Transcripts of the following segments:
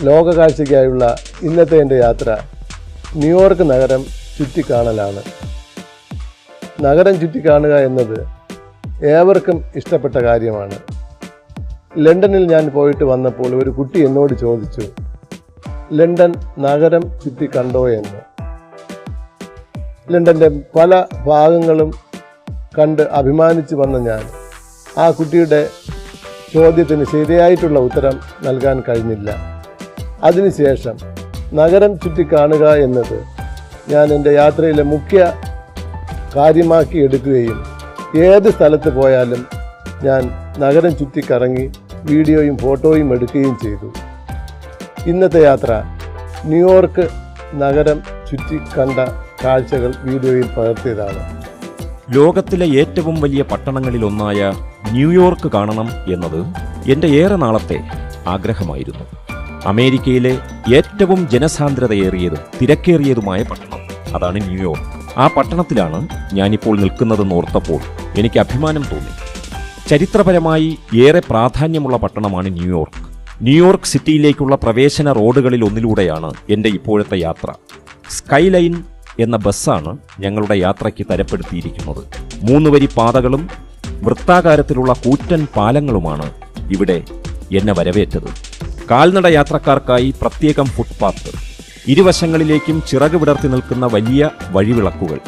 ലോകകാഴ്ചയ്ക്കായുള്ള ഇന്നത്തെ എന്റെ യാത്ര ന്യൂയോർക്ക് നഗരം ചുറ്റിക്കാണലാണ്. നഗരം ചുറ്റിക്കാണുക എന്നത് ഏവർക്കും ഇഷ്ടപ്പെട്ട കാര്യമാണ്. ലണ്ടനിൽ ഞാൻ പോയിട്ട് വന്നപ്പോൾ ഒരു കുട്ടി എന്നോട് ചോദിച്ചു ലണ്ടൻ നഗരം ചുറ്റി കണ്ടോ എന്ന്? ലണ്ടന്റെ പല ഭാഗങ്ങളും കണ്ട് അഭിമാനിച്ചു വന്ന ഞാൻ ആ കുട്ടിയുടെ ചോദ്യത്തിന് ശരിയായിട്ടുള്ള ഉത്തരം നൽകാൻ കഴിഞ്ഞില്ല. അതിനുശേഷം നഗരം ചുറ്റി കാണുക എന്നത് ഞാൻ എന്റെ യാത്രയിലെ മുഖ്യ കാര്യമാക്കി എടുക്കുകയും ഏത് സ്ഥലത്ത് പോയാലും ഞാൻ നഗരം ചുറ്റി കറങ്ങി വീഡിയോയും ഫോട്ടോയും എടുക്കുകയും ചെയ്തു. ഇന്നത്തെ യാത്ര ന്യൂയോർക്ക് നഗരം ചുറ്റി കണ്ട കാഴ്ചകൾ വീഡിയോയിൽ പകർത്തിയതാണ്. ലോകത്തിലെ ഏറ്റവും വലിയ പട്ടണങ്ങളിലൊന്നായ ന്യൂയോർക്ക് കാണണം എന്നത് എന്റെ ഏറെ നാളത്തെ ആഗ്രഹമായിരുന്നു. അമേരിക്കയിലെ ഏറ്റവും ജനസാന്ദ്രതയേറിയതും തിരക്കേറിയതുമായ പട്ടണം. അതാണ് ന്യൂയോർക്ക്. ആ പട്ടണത്തിലാണ് ഞാനിപ്പോൾ നിൽക്കുന്നതെന്ന് ഓർത്തപ്പോൾ എനിക്ക് അഭിമാനം തോന്നി. ചരിത്രപരമായി ഏറെ പ്രാധാന്യമുള്ള പട്ടണമാണ് ന്യൂയോർക്ക്. ന്യൂയോർക്ക് സിറ്റിയിലേക്കുള്ള പ്രവേശന റോഡുകളിൽ ഒന്നിലൂടെയാണ് എന്റെ ഇപ്പോഴത്തെ യാത്ര. സ്കൈലൈൻ എന്ന ബസ്സാണ് ഞങ്ങളുടെ യാത്രയ്ക്ക് തരപ്പെടുത്തിയിരിക്കുന്നത്. മൂന്ന് വരി പാതകളും വൃത്താകാരത്തിലുള്ള കൂറ്റൻ പാലങ്ങളുമാണ് ഇവിടെ എന്നെ വരവേറ്റത്. കാൽനട യാത്രക്കാർക്കായി പ്രത്യേകം ഫുട്പാത്ത് ഇരുവശങ്ങളിലേക്കും ചിറക് വിടർത്തി നിൽക്കുന്ന വലിയ വഴിവിളക്കുകൾ.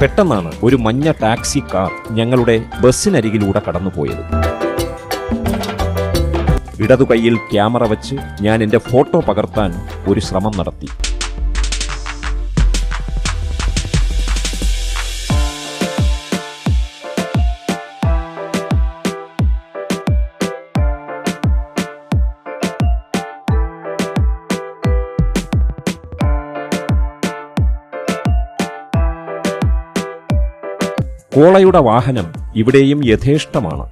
പെട്ടെന്നാണ് ഒരു മഞ്ഞ ടാക്സി കാർ ഞങ്ങളുടെ ബസ്സിനരികിലൂടെ കടന്നുപോയത്. ഇടതുകൈയിൽ ക്യാമറ വച്ച് ഞാൻ എന്റെ ഫോട്ടോ പകർത്താൻ ഒരു ശ്രമം നടത്തി. കോളയുടെ വാഹനം ഇവിടെയും യഥേഷ്ടമാണ്.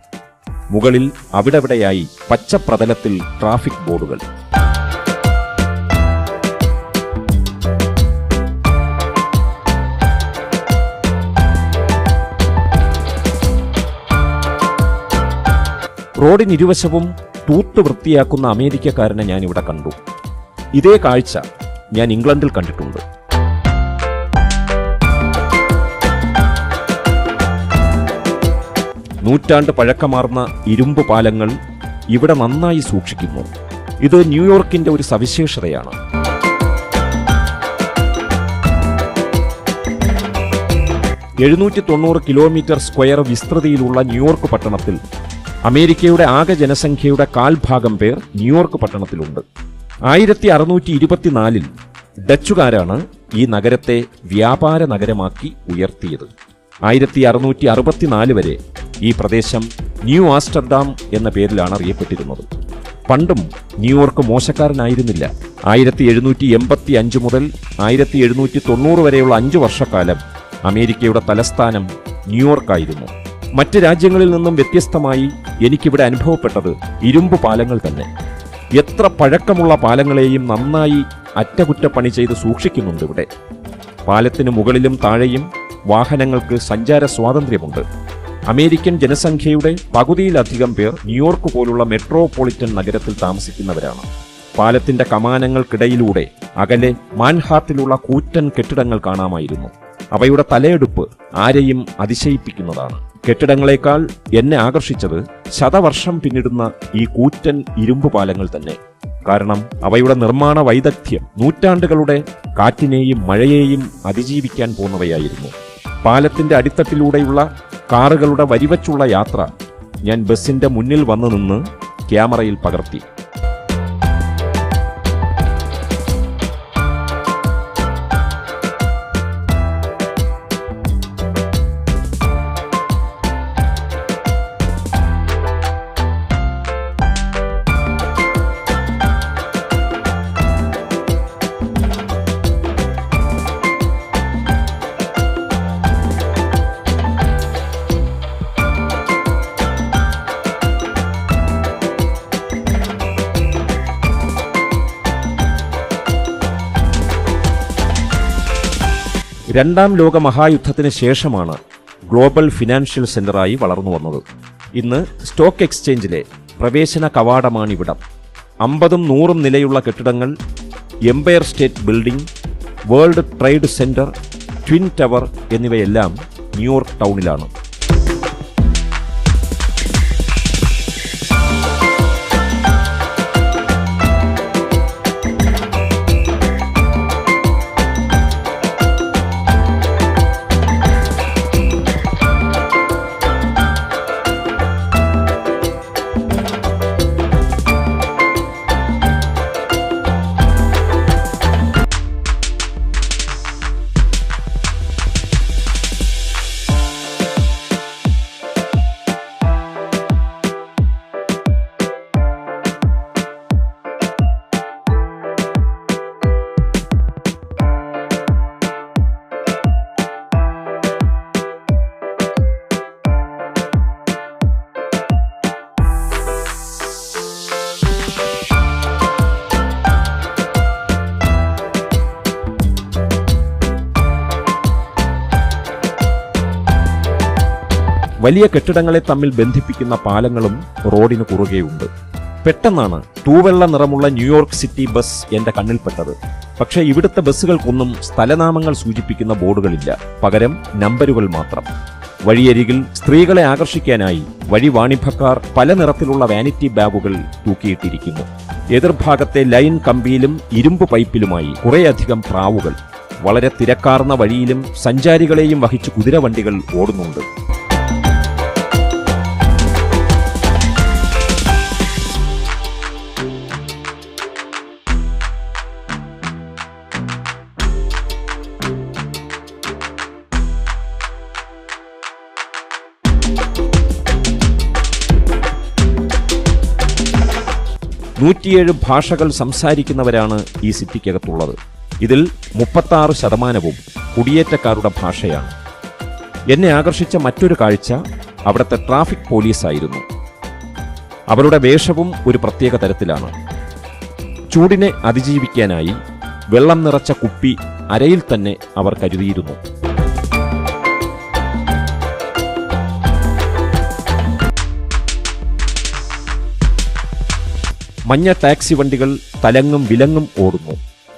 മുകളിൽ അവിടെവിടെയായി പച്ചപ്രതലത്തിൽ ട്രാഫിക് ബോർഡുകൾ. റോഡിനിരുവശവും തൂത്ത് വൃത്തിയാക്കുന്ന അമേരിക്കക്കാരനെ ഞാൻ ഇവിടെ കണ്ടു. ഇതേ കാഴ്ച ഞാൻ ഇംഗ്ലണ്ടിൽ കണ്ടിട്ടുണ്ട്. നൂറ്റാണ്ട് പഴക്കമാർന്ന ഇരുമ്പ് പാലങ്ങൾ ഇവിടെ നന്നായി സൂക്ഷിക്കുന്നു. ഇത് ന്യൂയോർക്കിന്റെ ഒരു സവിശേഷതയാണ്. എഴുന്നൂറ്റി തൊണ്ണൂറ് കിലോമീറ്റർ സ്ക്വയർ വിസ്തൃതിയിലുള്ള ന്യൂയോർക്ക് പട്ടണത്തിൽ അമേരിക്കയുടെ ആകെ ജനസംഖ്യയുടെ കാൽഭാഗം പേർ ന്യൂയോർക്ക് പട്ടണത്തിലുണ്ട്. ആയിരത്തി അറുന്നൂറ്റി ഇരുപത്തിനാലിൽ ഡച്ചുകാരാണ് ഈ നഗരത്തെ വ്യാപാര നഗരമാക്കി ഉയർത്തിയത്. ആയിരത്തി അറുന്നൂറ്റി അറുപത്തിനാല് വരെ ഈ പ്രദേശം ന്യൂ ആസ്റ്റർഡാം എന്ന പേരിലാണ് അറിയപ്പെട്ടിരുന്നത്. പണ്ടും ന്യൂയോർക്ക് മോശക്കാരനായിരുന്നില്ല. ആയിരത്തി എഴുന്നൂറ്റി എൺപത്തി അഞ്ച് മുതൽ ആയിരത്തി എഴുന്നൂറ്റി തൊണ്ണൂറ് വരെയുള്ള അഞ്ച് വർഷക്കാലം അമേരിക്കയുടെ തലസ്ഥാനം ന്യൂയോർക്കായിരുന്നു. മറ്റ് രാജ്യങ്ങളിൽ നിന്നും വ്യത്യസ്തമായി എനിക്കിവിടെ അനുഭവപ്പെട്ടത് ഇരുമ്പ് പാലങ്ങൾ തന്നെ. എത്ര പഴക്കമുള്ള പാലങ്ങളെയും നന്നായി അറ്റകുറ്റപ്പണി ചെയ്ത് സൂക്ഷിക്കുന്നുണ്ട് ഇവിടെ. പാലത്തിന് മുകളിലും താഴെയും വാഹനങ്ങൾക്ക് സഞ്ചാര സ്വാതന്ത്ര്യമുണ്ട് അമേരിക്കൻ ജനസംഖ്യയുടെ പകുതിയിലധികം പേർ ന്യൂയോർക്ക് പോലുള്ള മെട്രോപൊളിറ്റൻ നഗരത്തിൽ താമസിക്കുന്നവരാണ്. പാലത്തിന്റെ കമാനങ്ങൾക്കിടയിലൂടെ അകലെ മാൻഹാട്ടിലുള്ള കൂറ്റൻ കെട്ടിടങ്ങൾ കാണാമായിരുന്നു. അവയുടെ തലയെടുപ്പ് ആരെയും അതിശയിപ്പിക്കുന്നതാണ്. കെട്ടിടങ്ങളെക്കാൾ എന്നെ ആകർഷിച്ചത് ശതവർഷം പിന്നിടുന്ന ഈ കൂറ്റൻ ഇരുമ്പ് പാലങ്ങൾ തന്നെ. കാരണം അവയുടെ നിർമ്മാണ വൈദഗ്ധ്യം നൂറ്റാണ്ടുകളുടെ കാറ്റിനെയും മഴയെയും അതിജീവിക്കാൻ പോന്നവയായിരുന്നു. പാലത്തിന്റെ അടിത്തട്ടിലൂടെയുള്ള കാറുകളുടെ വരിവച്ചുള്ള യാത്ര ഞാൻ ബസിന്റെ മുന്നിൽ വന്നു നിന്ന് ക്യാമറയിൽ പകർത്തി. രണ്ടാം ലോക മഹായുദ്ധത്തിന് ശേഷമാണ് ഗ്ലോബൽ ഫിനാൻഷ്യൽ സെന്ററായി വളർന്നു വന്നത്. ഇന്ന് സ്റ്റോക്ക് എക്സ്ചേഞ്ചിലെ പ്രവേശന കവാടമാണിവിടം. അമ്പതും നൂറും നിലയുള്ള കെട്ടിടങ്ങൾ Empire State building World Trade Center twin tower എന്നിവയെല്ലാം ന്യൂയോർക്ക് ടൗണിലാണ്. വലിയ കെട്ടിടങ്ങളെ തമ്മിൽ ബന്ധിപ്പിക്കുന്ന പാലങ്ങളും റോഡിന് കുറുകെയുണ്ട്. പെട്ടെന്നാണ് തൂവെള്ള നിറമുള്ള ന്യൂയോർക്ക് സിറ്റി ബസ് എന്റെ കണ്ണിൽപ്പെട്ടത്. പക്ഷേ ഇവിടുത്തെ ബസ്സുകൾക്കൊന്നും സ്ഥലനാമങ്ങൾ സൂചിപ്പിക്കുന്ന ബോർഡുകളില്ല. പകരം നമ്പരുകൾ മാത്രം. വഴിയരികിൽ സ്ത്രീകളെ ആകർഷിക്കാനായി വഴിവാണിഭക്കാർ പല നിറത്തിലുള്ള വാനിറ്റി ബാഗുകൾ തൂക്കിയിട്ടിരിക്കുന്നു. എതിർഭാഗത്തെ ലൈൻ കമ്പിയിലും ഇരുമ്പ് പൈപ്പിലുമായി കുറേയധികം പ്രാവുകൾ. വളരെ തിരക്കാർന്ന വഴിയിലും സഞ്ചാരികളെയും വഹിച്ച് കുതിരവണ്ടികൾ ഓടുന്നുണ്ട്. നൂറ്റിയേഴ് ഭാഷകൾ സംസാരിക്കുന്നവരാണ് ഈ സിറ്റിക്കകത്തുള്ളത്. ഇതിൽ മുപ്പത്താറ് ശതമാനവും കുടിയേറ്റക്കാരുടെ ഭാഷയാണ്. എന്നെ ആകർഷിച്ച മറ്റൊരു കാഴ്ച അവിടുത്തെ ട്രാഫിക് പോലീസായിരുന്നു. അവരുടെ വേഷവും ഒരു പ്രത്യേക തരത്തിലാണ്. ചൂടിനെ അതിജീവിക്കാനായി വെള്ളം നിറച്ച കുപ്പി അരയിൽ തന്നെ അവർ കരുതിയിരുന്നു. മഞ്ഞ ടാക്സി വണ്ടികൾ തലങ്ങും വിലങ്ങും ഓടുന്നു.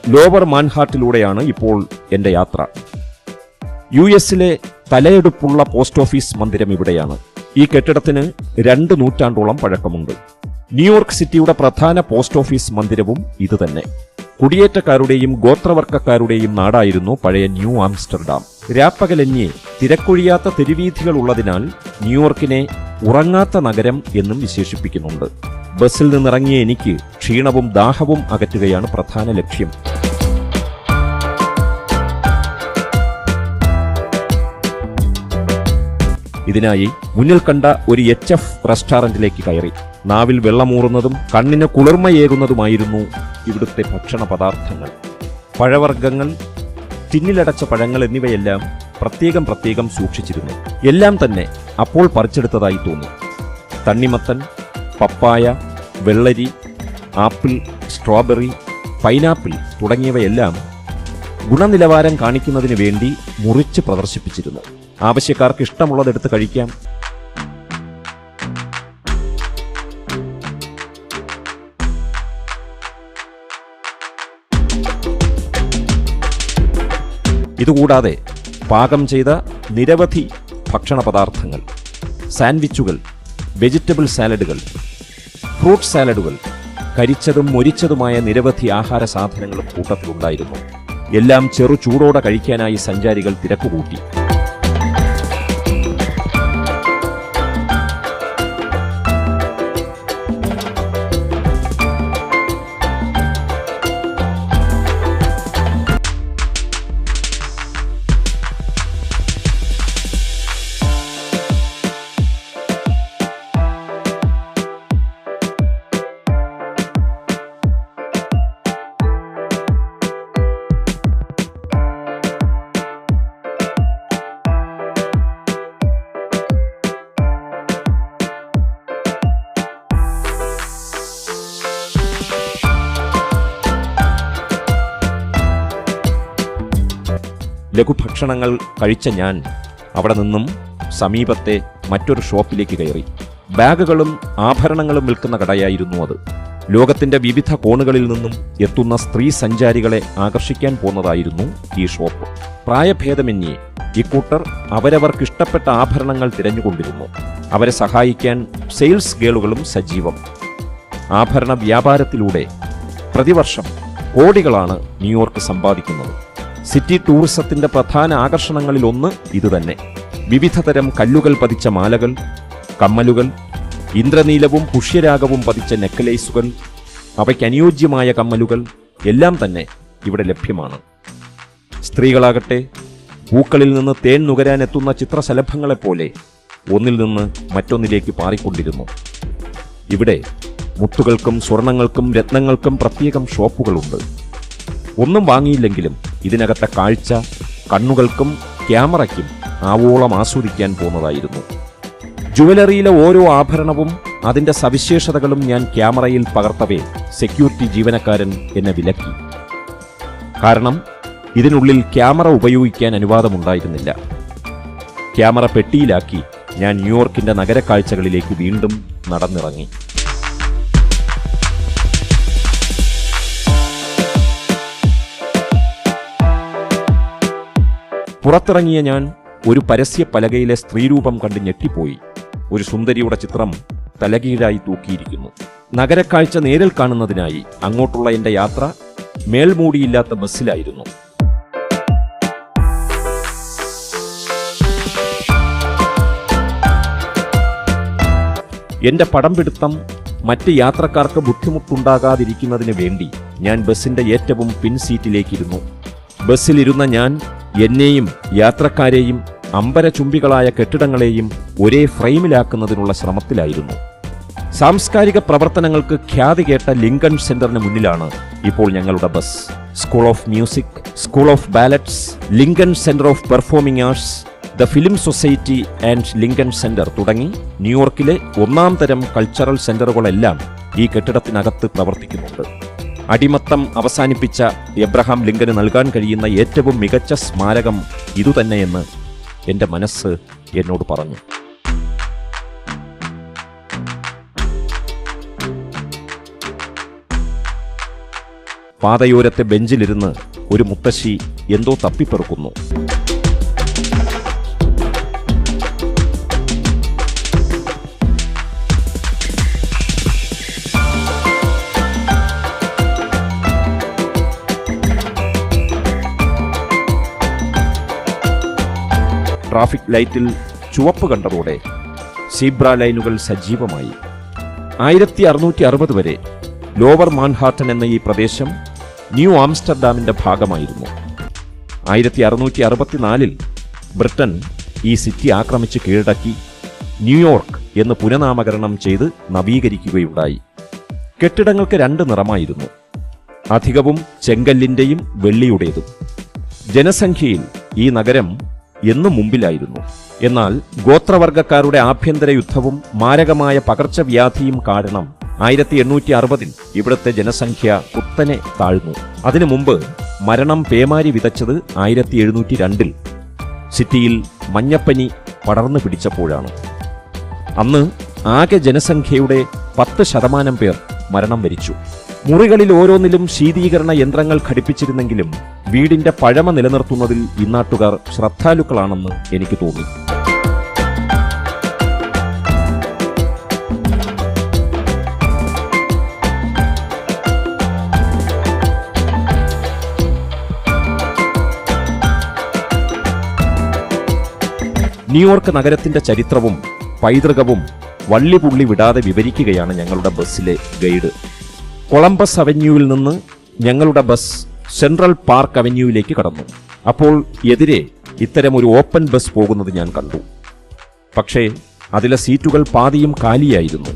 ലോവർ മാൻഹാട്ടിലൂടെയാണ് ഇപ്പോൾ എന്റെ യാത്ര. യു എസിലെ തലയെടുപ്പുള്ള പോസ്റ്റ് ഓഫീസ് മന്ദിരം ഇവിടെയാണ്. ഈ കെട്ടിടത്തിന് രണ്ട് നൂറ്റാണ്ടോളം പഴക്കമുണ്ട്. ന്യൂയോർക്ക് സിറ്റിയുടെ പ്രധാന പോസ്റ്റ് ഓഫീസ് മന്ദിരവും ഇതുതന്നെ. കുടിയേറ്റക്കാരുടെയും ഗോത്രവർഗക്കാരുടെയും നാടായിരുന്നു പഴയ ന്യൂ ആംസ്റ്റർഡാം. രാപ്പകലന്യേ തിരക്കൊഴിയാത്ത തെരുവീഥികൾ ഉള്ളതിനാൽ ന്യൂയോർക്കിനെ ഉറങ്ങാത്ത നഗരം എന്നും വിശേഷിപ്പിക്കുന്നുണ്ട്. ബസ്സിൽ നിന്നിറങ്ങിയ എനിക്ക് ക്ഷീണവും ദാഹവും അകറ്റുകയാണ് പ്രധാന ലക്ഷ്യം. ഇതിനായി മുന്നിൽ കണ്ട ഒരു എച്ച് എഫ് റെസ്റ്റോറന്റിലേക്ക് കയറി. നാവിൽ വെള്ളമൂറുന്നതും കണ്ണിന് കുളിർമയേകുന്നതുമായിരുന്നു ഇവിടുത്തെ ഭക്ഷണ പദാർത്ഥങ്ങൾ. പഴവർഗങ്ങൾ ടിന്നിലടച്ച പഴങ്ങൾ എന്നിവയെല്ലാം പ്രത്യേകം പ്രത്യേകം സൂക്ഷിച്ചിരുന്നു. എല്ലാം തന്നെ അപ്പോൾ പറിച്ചെടുത്തതായി തോന്നി. തണ്ണിമത്തൻ പപ്പായ വെള്ളരി ആപ്പിൾ സ്ട്രോബെറി പൈനാപ്പിൾ തുടങ്ങിയവയെല്ലാം ഗുണനിലവാരം കാണിക്കുന്നതിന് വേണ്ടി മുറിച്ച് പ്രദർശിപ്പിച്ചിരുന്നു. ആവശ്യക്കാർക്ക് ഇഷ്ടമുള്ളതെടുത്ത് കഴിക്കാം. ഇതുകൂടാതെ പാകം ചെയ്ത നിരവധി ഭക്ഷണ പദാർത്ഥങ്ങൾ സാൻഡ്വിച്ചുകൾ വെജിറ്റബിൾ സാലഡുകൾ ഫ്രൂട്ട് സാലഡുകൾ കരിച്ചതും മൊരിച്ചതുമായ നിരവധി ആഹാര സാധനങ്ങളും കൂട്ടത്തിലുണ്ടായിരുന്നു. എല്ലാം ചെറു ചൂടോടെ കഴിക്കാനായി സഞ്ചാരികൾ തിരക്കുകൂട്ടി. ലഘുഭക്ഷണങ്ങൾ കഴിച്ച ഞാൻ അവിടെ നിന്നും സമീപത്തെ മറ്റൊരു ഷോപ്പിലേക്ക് കയറി. ബാഗുകളും ആഭരണങ്ങളും വിൽക്കുന്ന കടയായിരുന്നു അത്. ലോകത്തിന്റെ വിവിധ കോണുകളിൽ നിന്നും എത്തുന്ന സ്ത്രീ സഞ്ചാരികളെ ആകർഷിക്കാൻ പോന്നതായിരുന്നു ഈ ഷോപ്പ്. പ്രായഭേദമന്യേ ഇക്കൂട്ടർ അവരവർക്കിഷ്ടപ്പെട്ട ആഭരണങ്ങൾ തിരഞ്ഞുകൊണ്ടിരുന്നു. അവരെ സഹായിക്കാൻ സെയിൽസ് ഗേളുകളും സജീവം. ആഭരണ വ്യാപാരത്തിലൂടെ പ്രതിവർഷം കോടികളാണ് ന്യൂയോർക്ക് സമ്പാദിക്കുന്നത്. സിറ്റി ടൂറിസത്തിന്റെ പ്രധാന ആകർഷണങ്ങളിലൊന്ന് ഇതുതന്നെ. വിവിധതരം കല്ലുകൾ പതിച്ച മാലകൾ കമ്മലുകൾ ഇന്ദ്രനീലവും പുഷ്യരാഗവും പതിച്ച നെക്ലേസുകൾ അവയ്ക്ക് അനുയോജ്യമായ കമ്മലുകൾ എല്ലാം തന്നെ ഇവിടെ ലഭ്യമാണ്. സ്ത്രീകളാകട്ടെ പൂക്കളിൽ നിന്ന് തേൻ നുകരാനെത്തുന്ന ചിത്രശലഭങ്ങളെപ്പോലെ ഒന്നിൽ നിന്ന് മറ്റൊന്നിലേക്ക് പാറിക്കൊണ്ടിരുന്നു. ഇവിടെ മുത്തുകൾക്കും സ്വർണങ്ങൾക്കും രത്നങ്ങൾക്കും പ്രത്യേകം ഷോപ്പുകളുണ്ട്. ഒന്നും വാങ്ങിയില്ലെങ്കിലും ഇതിനകത്തെ കാഴ്ച കണ്ണുകൾക്കും ക്യാമറയ്ക്കും ആവോളം ആസ്വദിക്കാൻ പോന്നതായിരുന്നു ജുവലറിയിലെ ഓരോ ആഭരണവും അതിന്റെ സവിശേഷതകളും ഞാൻ ക്യാമറയിൽ പകർത്തവേ സെക്യൂരിറ്റി ജീവനക്കാരൻ എന്നെ വിലക്കി. കാരണം ഇതിനുള്ളിൽ ക്യാമറ ഉപയോഗിക്കാൻ അനുവാദമുണ്ടായിരുന്നില്ല. ക്യാമറ പെട്ടിയിലാക്കി ഞാൻ ന്യൂയോർക്കിന്റെ നഗരക്കാഴ്ചകളിലേക്ക് വീണ്ടും നടന്നിറങ്ങി. പുറത്തിറങ്ങിയ ഞാൻ ഒരു പരസ്യ പലകയിലെ സ്ത്രീരൂപം കണ്ട് ഞെട്ടിപ്പോയി. ഒരു സുന്ദരിയുടെ ചിത്രം തലകീഴായി തൂക്കിയിരിക്കുന്നു. നഗരക്കാഴ്ച നേരിൽ കാണുന്നതിനായി അങ്ങോട്ടുള്ള എന്റെ യാത്ര മേൽമൂടിയില്ലാത്ത ബസ്സിലായിരുന്നു. എന്റെ പടം പിടുത്തം മറ്റ് യാത്രക്കാർക്ക് ബുദ്ധിമുട്ടുണ്ടാകാതിരിക്കുന്നതിന് വേണ്ടി ഞാൻ ബസ്സിന്റെ ഏറ്റവും പിൻസീറ്റിലേക്കിരുന്നു. ബസ്സിലിരുന്ന ഞാൻ എന്നെയും യാത്രക്കാരെയും അമ്പരചുംബികളായ കെട്ടിടങ്ങളെയും ഒരേ ഫ്രെയിമിലാക്കുന്നതിനുള്ള ശ്രമത്തിലായിരുന്നു. സാംസ്കാരിക പ്രവർത്തനങ്ങൾക്ക് ഖ്യാതി കേട്ട ലിങ്കൺ സെന്ററിന് മുന്നിലാണ് ഇപ്പോൾ ഞങ്ങളുടെ bus. School of music school of ballets Lincoln Center of performing arts the film society and Lincoln Center തുടങ്ങി ന്യൂയോർക്കിലെ ഒന്നാം തരം കൾച്ചറൽ സെന്ററുകളെല്ലാം ഈ കെട്ടിടത്തിനകത്ത് പ്രവർത്തിക്കുന്നുണ്ട്. അടിമത്തം അവസാനിപ്പിച്ച എബ്രഹാം ലിങ്കന് നൽകാൻ കഴിയുന്ന ഏറ്റവും മികച്ച സ്മാരകം ഇതുതന്നെയെന്ന് എന്റെ മനസ്സ് എന്നോട് പറഞ്ഞു. പാതയോരത്തെ ബെഞ്ചിലിരുന്ന് ഒരു മുത്തശ്ശി എന്തോ തപ്പിപ്പെറുക്കുന്നു. ട്രാഫിക് ലൈറ്റിൽ ചുവപ്പ് കണ്ടതോടെ സീബ്ര ലൈനുകൾ സജീവമായി. ആയിരത്തി അറുന്നൂറ്റി അറുപത് വരെ ലോവർ മാൻഹാട്ടൻ എന്ന ഈ പ്രദേശം ന്യൂ ആംസ്റ്റർഡാമിന്റെ ഭാഗമായിരുന്നു. ആയിരത്തി അറുന്നൂറ്റി അറുപത്തിനാലിൽ ബ്രിട്ടൻ ഈ സിറ്റി ആക്രമിച്ച് കീഴടക്കി ന്യൂയോർക്ക് എന്ന് പുനനാമകരണം ചെയ്ത് നവീകരിക്കുകയുണ്ടായി. കെട്ടിടങ്ങൾക്ക് രണ്ട് നിറമായിരുന്നു. അധികവും ചെങ്കല്ലിന്റെയും വെള്ളിയുടേതും. ജനസംഖ്യയിൽ ഈ നഗരം എന്നും മുമ്പിലായിരുന്നു. എന്നാൽ ഗോത്രവർഗക്കാരുടെ ആഭ്യന്തര യുദ്ധവും മാരകമായ പകർച്ചവ്യാധിയും കാരണം ആയിരത്തി എണ്ണൂറ്റി അറുപതിൽ ഇവിടുത്തെ ജനസംഖ്യ കുത്തനെ താഴ്ന്നു. അതിനു മുമ്പ് മരണം പേമാരി വിതച്ചത് ആയിരത്തി എഴുന്നൂറ്റി രണ്ടിൽ സിറ്റിയിൽ മഞ്ഞപ്പനി പടർന്നു പിടിച്ചപ്പോഴാണ്. അന്ന് ആകെ ജനസംഖ്യയുടെ പത്ത് ശതമാനം പേർ മരണം വരിച്ചു. മുറികളിൽ ഓരോന്നിലും ശീതീകരണ യന്ത്രങ്ങൾ ഘടിപ്പിച്ചിരുന്നെങ്കിലും വീടിന്റെ പഴമ നിലനിർത്തുന്നതിൽ ഇന്നാട്ടുകാർ ശ്രദ്ധാലുക്കളാണെന്ന് എനിക്ക് തോന്നി. ന്യൂയോർക്ക് നഗരത്തിന്റെ ചരിത്രവും പൈതൃകവും വള്ളിപുള്ളി വിടാതെ വിവരിക്കുകയാണ് ഞങ്ങളുടെ ബസ്സിലെ ഗൈഡ്. കൊളംബസ് അവന്യൂവിൽ നിന്ന് ഞങ്ങളുടെ ബസ് സെൻട്രൽ പാർക്ക് അവന്യൂവിലേക്ക് കടന്നു. അപ്പോൾ എതിരെ ഇത്തരം ഒരു ഓപ്പൺ ബസ് പോകുന്നത് ഞാൻ കണ്ടു. പക്ഷേ അതിലെ സീറ്റുകൾ പാതിയും കാലിയായിരുന്നു.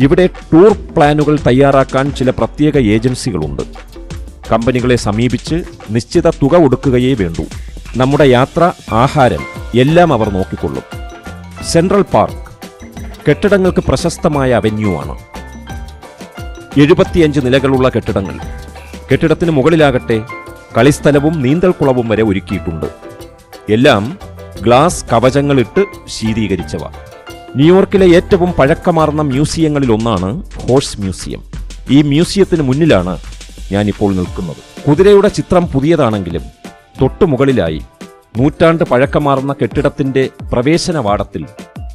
ഇവിടെ ടൂർ പ്ലാനുകൾ തയ്യാറാക്കാൻ ചില പ്രത്യേക ഏജൻസികളുണ്ട്. കമ്പനികളെ സമീപിച്ച് നിശ്ചിത തുക ഒടുക്കുകയേ വേണ്ടൂ. നമ്മുടെ യാത്ര ആഹാരം എല്ലാം അവർ നോക്കിക്കൊള്ളും. സെൻട്രൽ പാർക്ക് കെട്ടിടങ്ങൾക്ക് പ്രശസ്തമായ അവന്യൂ ആണ് എഴുപത്തിയഞ്ച് നിലകളുള്ള കെട്ടിടങ്ങൾ. കെട്ടിടത്തിന് മുകളിലാകട്ടെ കളിസ്ഥലവും നീന്തൽക്കുളവും വരെ ഒരുക്കിയിട്ടുണ്ട്. എല്ലാം ഗ്ലാസ് കവചങ്ങളിട്ട് ശീതീകരിച്ചവ. ന്യൂയോർക്കിലെ ഏറ്റവും പഴക്കമാർന്ന മ്യൂസിയങ്ങളിൽ ഒന്നാണ് ഹോഴ്സ് മ്യൂസിയം. ഈ മ്യൂസിയത്തിന് മുന്നിലാണ് ഞാനിപ്പോൾ നിൽക്കുന്നത്. കുതിരയുടെ ചിത്രം പുതിയതാണെങ്കിലും തൊട്ടുമുകളിലായി നൂറ്റാണ്ട് പഴക്കമാർന്ന കെട്ടിടത്തിന്റെ പ്രവേശനവാടത്തിൽ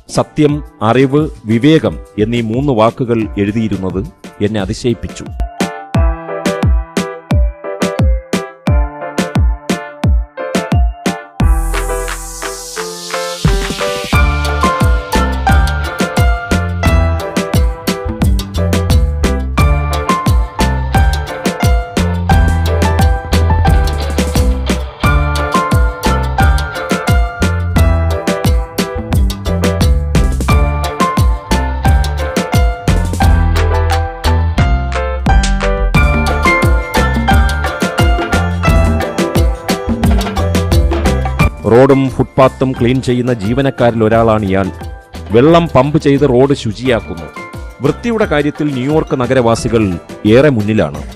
സത്യം അറിവ് വിവേകം എന്നീ മൂന്ന് വാക്കുകൾ എഴുതിയിരുന്നത് എന്നെ അതിശയിപ്പിച്ചു. റോഡും ഫുട്പാത്തും ക്ലീൻ ചെയ്യുന്ന ജീവനക്കാരിൽ ഒരാളാണ് ഇയാൾ. വെള്ളം പമ്പ് ചെയ്ത് റോഡ് ശുചിയാക്കുന്നു. വൃത്തിയുടെ കാര്യത്തിൽ ന്യൂയോർക്ക് നഗരവാസികൾ ഏറെ മുന്നിലാണ്.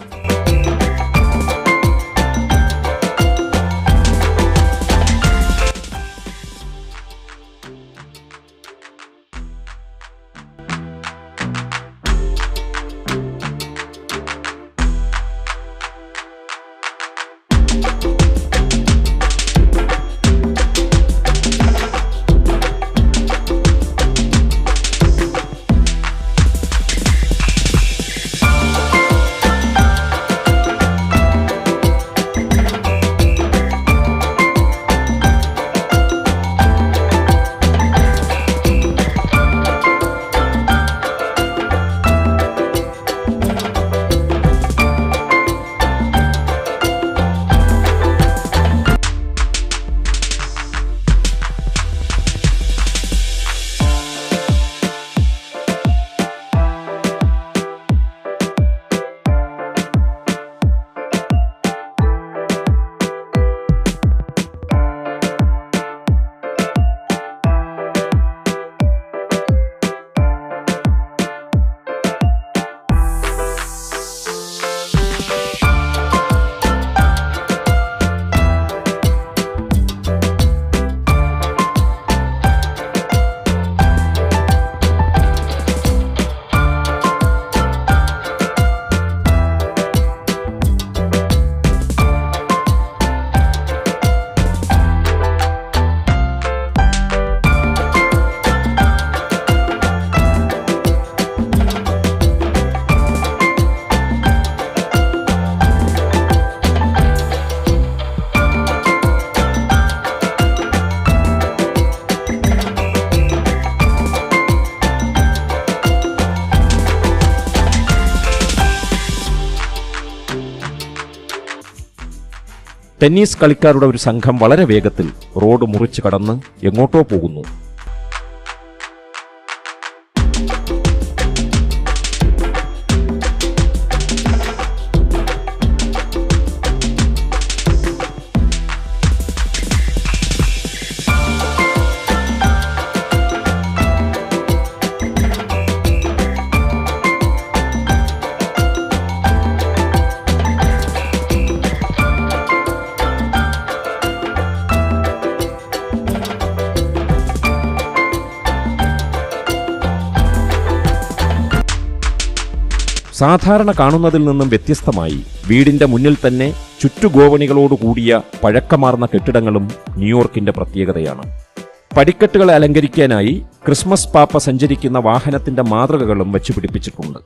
ടെന്നീസ് കളിക്കാരുടെ ഒരു സംഘം വളരെ വേഗത്തിൽ റോഡ് മുറിച്ച് കടന്ന് എങ്ങോട്ടോ പോകുന്നു. സാധാരണ കാണുന്നതിൽ നിന്നും വ്യത്യസ്തമായി വീടിന്റെ മുന്നിൽ തന്നെ ചുറ്റുഗോവണികളോടുകൂടിയ പഴക്കമാർന്ന കെട്ടിടങ്ങളും ന്യൂയോർക്കിന്റെ പ്രത്യേകതയാണ്. പടിക്കെട്ടുകളെ അലങ്കരിക്കാനായി ക്രിസ്മസ് പാപ്പ സഞ്ചരിക്കുന്ന വാഹനത്തിന്റെ മാതൃകകളും വെച്ചുപിടിപ്പിച്ചിട്ടുണ്ട്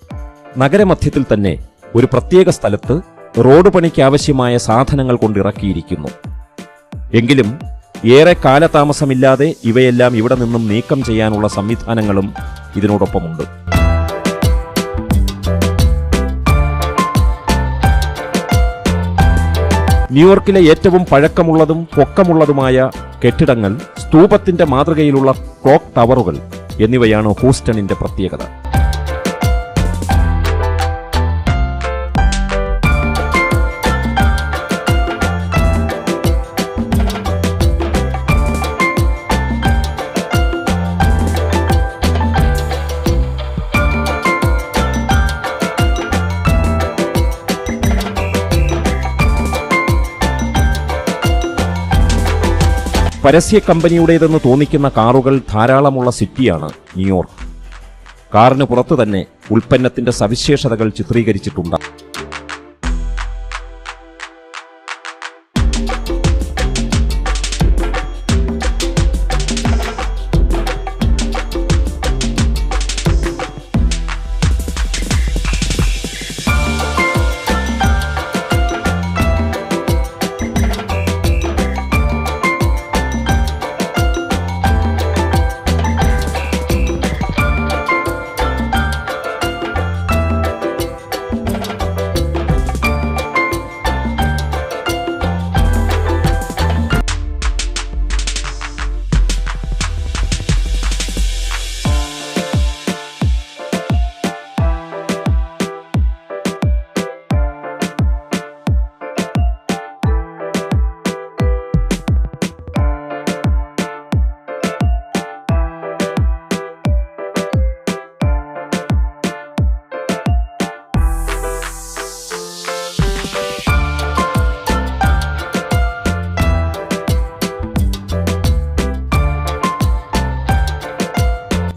നഗരമധ്യത്തിൽ തന്നെ ഒരു പ്രത്യേക സ്ഥലത്ത് റോഡ് പണിക്കാവശ്യമായ സാധനങ്ങൾ കൊണ്ടിറക്കിയിരിക്കുന്നു. എങ്കിലും ഏറെ കാലതാമസമില്ലാതെ ഇവയെല്ലാം ഇവിടെ നിന്നും നീക്കം ചെയ്യാനുള്ള സംവിധാനങ്ങളും ഇതിനോടൊപ്പമുണ്ട്. ന്യൂയോർക്കിലെ ഏറ്റവും പഴക്കമുള്ളതും പൊക്കമുള്ളതുമായ കെട്ടിടങ്ങൾ സ്തൂപത്തിന്റെ മാതൃകയിലുള്ള ക്ലോക്ക് ടവറുകൾ എന്നിവയാണ് ഹൂസ്റ്റണിന്റെ പ്രത്യേകത. പരസ്യ കമ്പനിയുടേതെന്ന് തോന്നിക്കുന്ന കാറുകൾ ധാരാളമുള്ള സിറ്റിയാണ് ന്യൂയോർക്ക്. കാറിന് പുറത്തു തന്നെ ഉൽപ്പന്നത്തിന്റെ സവിശേഷതകൾ ചിത്രീകരിച്ചിട്ടുണ്ട്.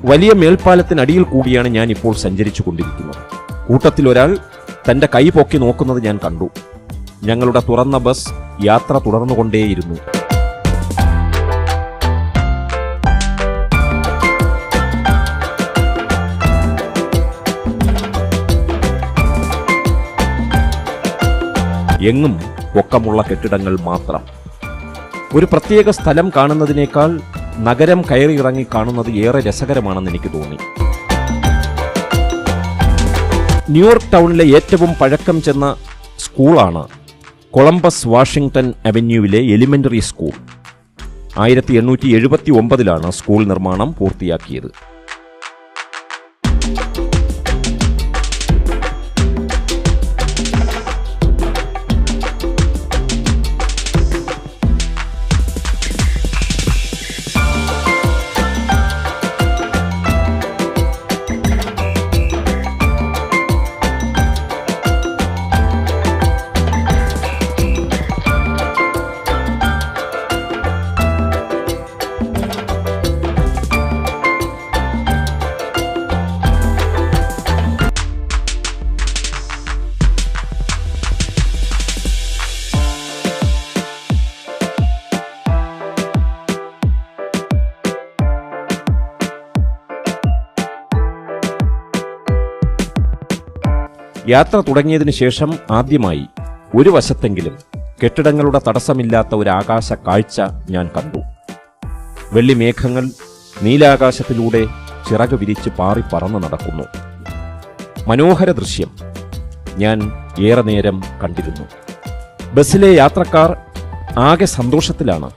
വലിയ മേൽപ്പാലത്തിനടിയിൽ കൂടിയാണ് ഞാൻ ഇപ്പോൾ സഞ്ചരിച്ചു കൊണ്ടിരിക്കുന്നത് കൂട്ടത്തിൽ ഒരാൾ തന്റെ കൈ പൊക്കി നോക്കുന്നത് ഞാൻ കണ്ടു. ഞങ്ങളുടെ തുറന്ന ബസ് യാത്ര തുടർന്നുകൊണ്ടേയിരുന്നു. എങ്ങും പൊക്കമുള്ള കെട്ടിടങ്ങൾ മാത്രം. ഒരു പ്രത്യേക സ്ഥലം കാണുന്നതിനേക്കാൾ നഗരം കയറിയിറങ്ങി കാണുന്നത് ഏറെ രസകരമാണെന്ന് എനിക്ക് തോന്നി. ന്യൂയോർക്ക് ടൗണിലെ ഏറ്റവും പഴക്കം ചെന്ന സ്കൂളാണ് കൊളംബസ് വാഷിംഗ്ടൺ അവന്യൂവിലെ എലിമെന്ററി സ്കൂൾ. ആയിരത്തി എണ്ണൂറ്റി എഴുപത്തി ഒമ്പതിലാണ് സ്കൂൾ നിർമ്മാണം പൂർത്തിയാക്കിയത്. യാത്ര തുടങ്ങിയതിനു ശേഷം ആദ്യമായി ഒരു വശത്തെങ്കിലും കെട്ടിടങ്ങളുടെ തടസ്സമില്ലാത്ത ഒരു ആകാശ കാഴ്ച ഞാൻ കണ്ടു. വെള്ളിമേഘങ്ങൾ നീലാകാശത്തിലൂടെ ചിറക് വിരിച്ച് പാറി പറന്ന് നടക്കുന്നു. മനോഹര ദൃശ്യം. ഞാൻ ഏറെ നേരം കണ്ടിരുന്നു. ബസ്സിലെ യാത്രക്കാർ ആകെ സന്തോഷത്തിലാണ്.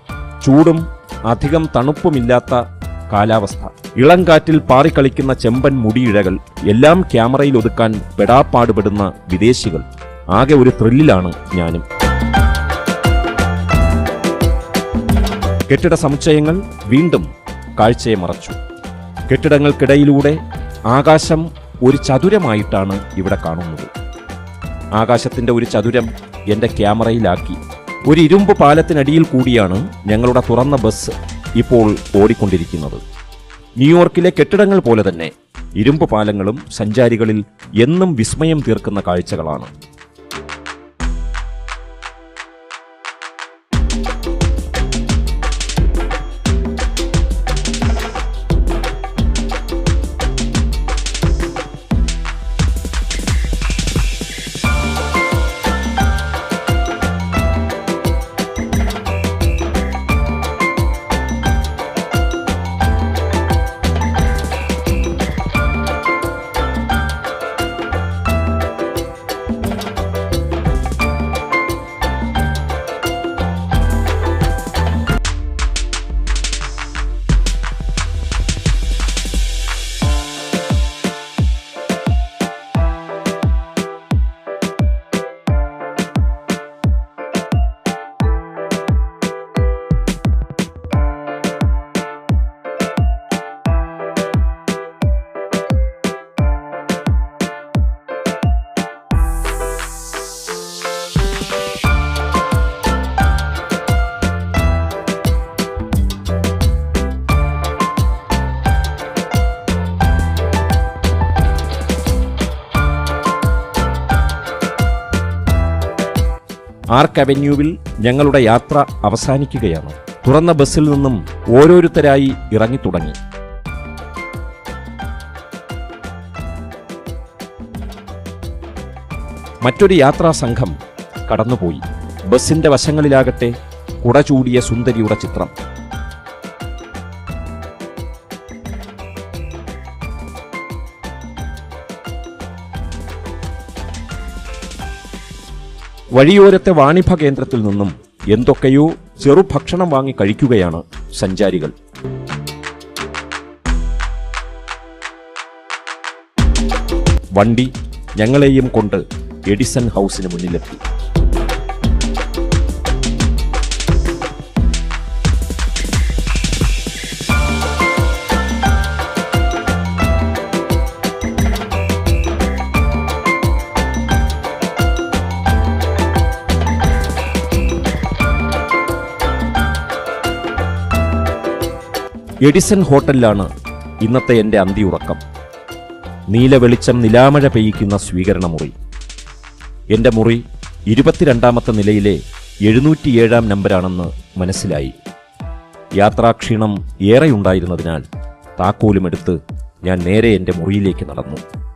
ചൂടും അധികം തണുപ്പുമില്ലാത്ത കാലാവസ്ഥ. ഇളങ്കാറ്റിൽ പാറിക്കളിക്കുന്ന ചെമ്പൻ മുടിയിഴകൾ എല്ലാം ക്യാമറയിൽ ഒതുക്കാൻ പെടാപ്പാടുപെടുന്ന വിദേശികൾ. ആകെ ഒരു ത്രില്ലിലാണ് ഞാനും. കെട്ടിട സമുച്ചയങ്ങൾ വീണ്ടും കാഴ്ചയെ മറച്ചു. കെട്ടിടങ്ങൾക്കിടയിലൂടെ ആകാശം ഒരു ചതുരമായിട്ടാണ് ഇവിടെ കാണുന്നത്. ആകാശത്തിന്റെ ഒരു ചതുരം എന്റെ ക്യാമറയിലാക്കി. ഒരു ഇരുമ്പ് പാലത്തിനടിയിൽ കൂടിയാണ് ഞങ്ങളുടെ തുറന്ന ബസ്. ഇപ്പോൾ ഓടിക്കൊണ്ടിരിക്കുന്നത്. ന്യൂയോർക്കിലെ കെട്ടിടങ്ങൾ പോലെ തന്നെ ഇരുമ്പ് പാലങ്ങളും സഞ്ചാരികളിൽ എന്നും വിസ്മയം തീർക്കുന്ന കാഴ്ചകളാണ്. ആർക്ക് അവന്യൂവിൽ ഞങ്ങളുടെ യാത്ര അവസാനിക്കുകയാണ്. തുറന്ന ബസ്സിൽ നിന്നും ഓരോരുത്തരായി ഇറങ്ങിത്തുടങ്ങി മറ്റൊരു യാത്രാ സംഘം കടന്നുപോയി. ബസ്സിന്റെ വശങ്ങളിലാകട്ടെ കുടചൂടിയ സുന്ദരിയുടെ ചിത്രം. വഴിയോരത്തെ വാണിഭ കേന്ദ്രത്തിൽ നിന്നും എന്തൊക്കെയോ ചെറുഭക്ഷണം വാങ്ങി കഴിക്കുകയാണ് സഞ്ചാരികൾ. വണ്ടി ഞങ്ങളെയും കൊണ്ട് എഡിസൺ ഹൗസിന് മുന്നിലെത്തി. എഡിസൺ ഹോട്ടലിലാണ് ഇന്നത്തെ എന്റെ അന്തിയുറക്കം. നീല വെളിച്ചം നിലാമഴ പെയ്യിക്കുന്ന സ്വീകരണമുറി. എന്റെ മുറി ഇരുപത്തിരണ്ടാമത്തെ നിലയിലെ എഴുന്നൂറ്റിയേഴാം നമ്പരാണെന്ന് മനസ്സിലായി. യാത്രാക്ഷീണം ഏറെയുണ്ടായിരുന്നതിനാൽ താക്കോലുമെടുത്ത് ഞാൻ നേരെ എന്റെ മുറിയിലേക്ക് നടന്നു.